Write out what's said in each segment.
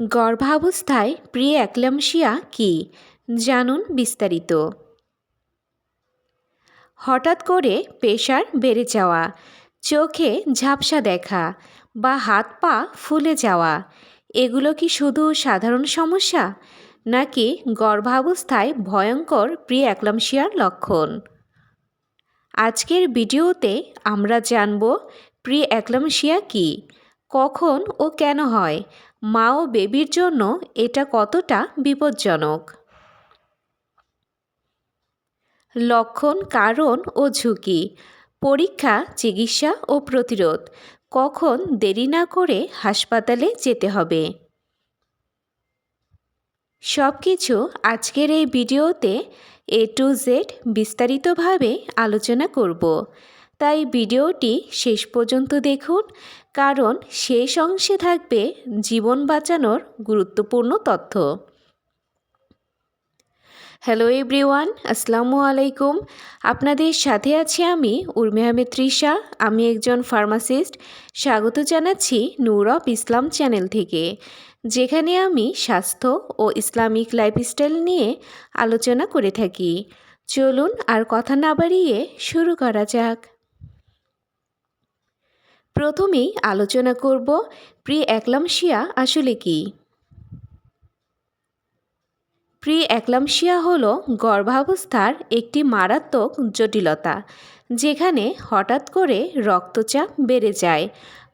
গর্ভাবস্থায় pre eclampsia কী? জানুন বিস্তারিত। হঠাৎ করে প্রেশার বেড়ে যাওয়া, চোখে ঝাপসা দেখা বা হাত পা ফুলে যাওয়া, এগুলো কি শুধু সাধারণ সমস্যা নাকি গর্ভাবস্থায় ভয়ঙ্কর প্রি অ্যাক্লামশিয়ার লক্ষণ? আজকের ভিডিওতে আমরা জানব প্রি অ্যাক্লামশিয়া কী, কখন ও কেন হয় মা ও বেবির জন্য এটা কতটা বিপজ্জনক? লক্ষণ, কারণ ও ঝুঁকি, পরীক্ষা, চিকিৎসা ও প্রতিরোধ। কখন দেরি না করে হাসপাতালে যেতে হবে? সব কিছু আজকের এই ভিডিওতে এ টু জেড বিস্তারিতভাবে আলোচনা করব। তাই ভিডিওটি শেষ পর্যন্ত দেখুন, কারণ শেষ অংশে থাকবে জীবন বাঁচানোর গুরুত্বপূর্ণ তথ্য। হ্যালো এভরিওয়ান আসসালামু আলাইকুম। আপনাদের সাথে আছি আমি উর্মি আহমেদ তৃষা। আমি একজন ফার্মাসিস্ট স্বাগত জানাচ্ছি নূর অফ ইসলাম চ্যানেল থেকে, যেখানে আমি স্বাস্থ্য ও ইসলামিক লাইফস্টাইল নিয়ে আলোচনা করে থাকি। চলুন আর কথা না বাড়িয়ে শুরু করা যাক। প্রথমেই আলোচনা করব প্রি অ্যাক্লামশিয়া আসলে কী? প্রি অ্যাক্লামশিয়া হল গর্ভাবস্থার একটি মারাত্মক জটিলতা, যেখানে হঠাৎ করে রক্তচাপ বেড়ে যায়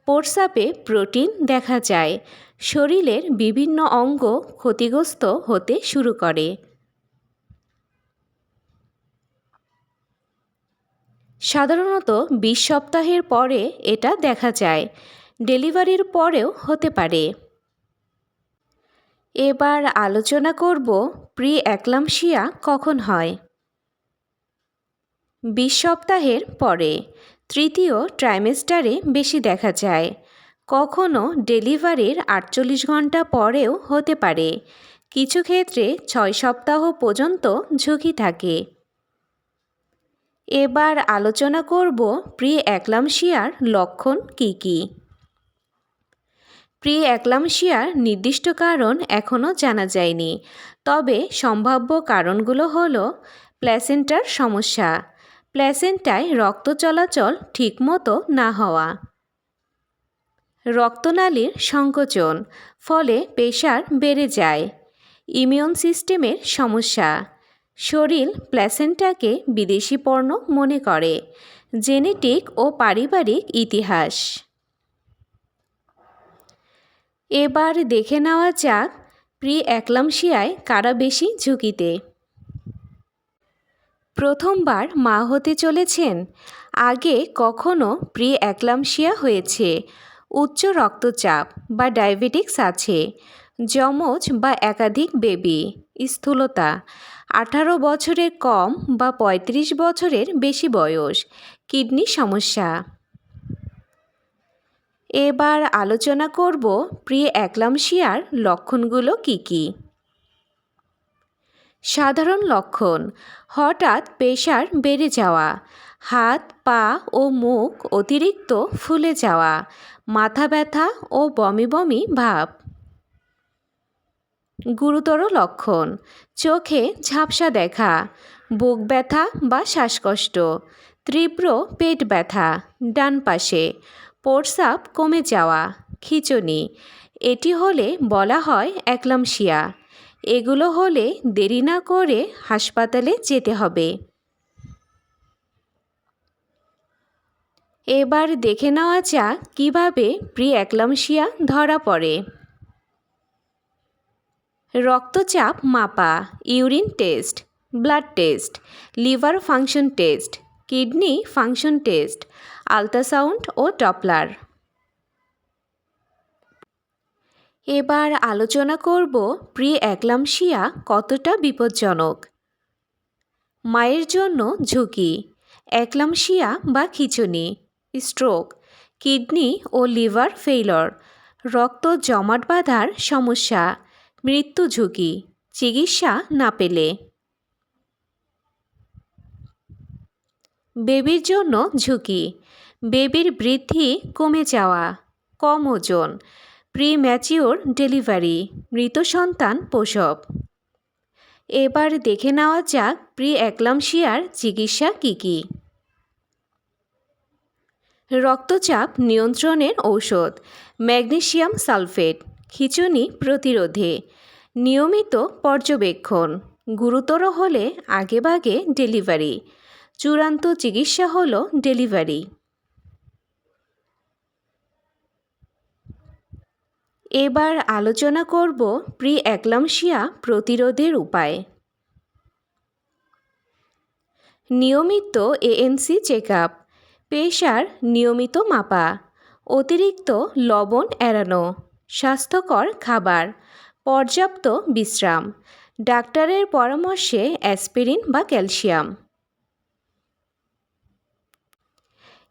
প্রস্রাবে প্রোটিন দেখা যায়, শরীরের বিভিন্ন অঙ্গ ক্ষতিগ্রস্ত হতে শুরু করে। সাধারণত বিশ সপ্তাহের পরে এটা দেখা যায়। ডেলিভারির পরেও হতে পারে। এবার আলোচনা করব প্রি অ্যাক্লামশিয়া কখন হয়। বিশ সপ্তাহের পরে, তৃতীয় ট্রাইমেস্টারে বেশি দেখা যায়। কখনও ডেলিভারির আটচল্লিশ ঘণ্টা পরেও হতে পারে। কিছু ক্ষেত্রে ছয় সপ্তাহ পর্যন্ত ঝুঁকি থাকে। এবার আলোচনা করব প্রি অ্যাক্লামশিয়ার লক্ষণ কী কী। প্রি অ্যাক্লামশিয়ার নির্দিষ্ট কারণ এখনও জানা যায়নি, তবে সম্ভাব্য কারণগুলো হল প্ল্যাসেন্টার সমস্যা প্ল্যাসেন্টায় রক্ত চলাচল ঠিকমতো না হওয়া, রক্তনালীর সংকোচন, ফলে প্রেশার বেড়ে যায়, ইমিউন সিস্টেমের সমস্যা শরীর প্ল্যাসেন্টাকে বিদেশি মনে করে, জেনেটিক ও পারিবারিক ইতিহাস। এবার দেখে নেওয়া যাক প্রি অ্যাক্লামশিয়ায় কারা বেশি ঝুঁকিতে। প্রথমবার মা হতে চলেছেন, আগে কখনো প্রি অ্যাক্লামশিয়া হয়েছে, উচ্চ রক্তচাপ বা ডায়াবেটিক্স আছে, যমজ বা একাধিক বেবি, স্থূলতা আঠারো বছরের কম বা ৩৫ বছরের বেশি বয়স। কিডনি সমস্যা। এবার আলোচনা করব প্রি অ্যাক্লামশিয়ার লক্ষণগুলো কি কি? সাধারণ লক্ষণ, হঠাৎ প্রেশার বেড়ে যাওয়া, হাত, পা ও মুখ অতিরিক্ত ফুলে যাওয়া, মাথা ব্যথা ও বমি বমি ভাব। গুরুতর লক্ষণ। চোখে ঝাপসা দেখা, বুক ব্যথা বা শ্বাসকষ্ট, তীব্র পেট ব্যথা, ডান পাশে প্রস্রাব কমে যাওয়া, খিচুনি। এটি হলে বলা হয় অ্যাক্লামশিয়া। এগুলো হলে দেরি না করে হাসপাতালে যেতে হবে। এবার দেখে নেওয়া যাক কীভাবে প্রি অ্যাক্লামশিয়া ধরা পড়ে। রক্তচাপ মাপা, urine test, blood test, liver function test, kidney function test, ultrasound ও টপলার এবার আলোচনা করব প্রি অ্যাক্লামশিয়া কতটা বিপজ্জনক? মায়ের জন্য ঝুঁকি অ্যাক্লামশিয়া বা খিচুনি, স্ট্রোক, কিডনি ও লিভার ফেইলর, রক্ত জমাট বাঁধার সমস্যা মৃত্যু ঝুঁকি, চিকিৎসা না পেলে। বেবির জন্য ঝুঁকি, বেবির বৃদ্ধি কমে যাওয়া, কম ওজন প্রি ম্যাচিওর ডেলিভারি মৃত সন্তান প্রসব। এবার দেখে নেওয়া যাক প্রি অ্যাক্লামশিয়ার চিকিৎসা কী কী। রক্তচাপ নিয়ন্ত্রণের ঔষধ ম্যাগনেশিয়াম সালফেট। খিঁচুনি প্রতিরোধে। নিয়মিত পর্যবেক্ষণ। গুরুতর হলে আগেভাগে ডেলিভারি। চূড়ান্ত চিকিৎসা হল ডেলিভারি। এবার আলোচনা করব প্রি অ্যাক্লামশিয়া প্রতিরোধের উপায়। নিয়মিত এএনসি চেক আপ প্রেশার নিয়মিত মাপা। অতিরিক্ত লবণ এড়ানো। স্বাস্থ্যকর খাবার, পর্যাপ্ত বিশ্রাম, ডাক্তারের পরামর্শে অ্যাসপিরিন বা ক্যালসিয়াম।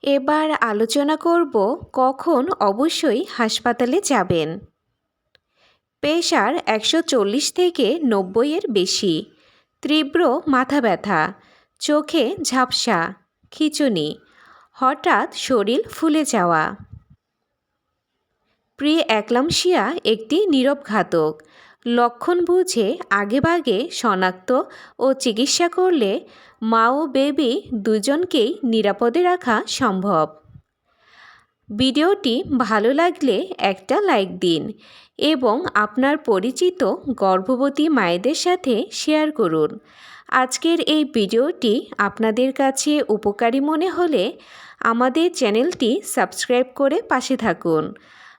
এবার আলোচনা করব কখন অবশ্যই হাসপাতালে যাবেন। প্রেশার একশো চল্লিশ থেকে নব্বইয়ের বেশি, তীব্র মাথা ব্যথা, চোখে ঝাপসা, খিচুনি, হঠাৎ শরীর ফুলে যাওয়া। প্রি অ্যাক্লামশিয়া একটি নীরব ঘাতক। লক্ষণ বুঝে আগেভাগে শনাক্ত ও চিকিৎসা করলে মা ও বেবি দুজনকেই নিরাপদে রাখা সম্ভব। ভিডিওটি ভালো লাগলে একটা লাইক দিন এবং আপনার পরিচিত গর্ভবতী মায়েদের সাথে শেয়ার করুন। আজকের এই ভিডিওটি আপনাদের কাছে উপকারী মনে হলে আমাদের চ্যানেলটি সাবস্ক্রাইব করে পাশে থাকুন।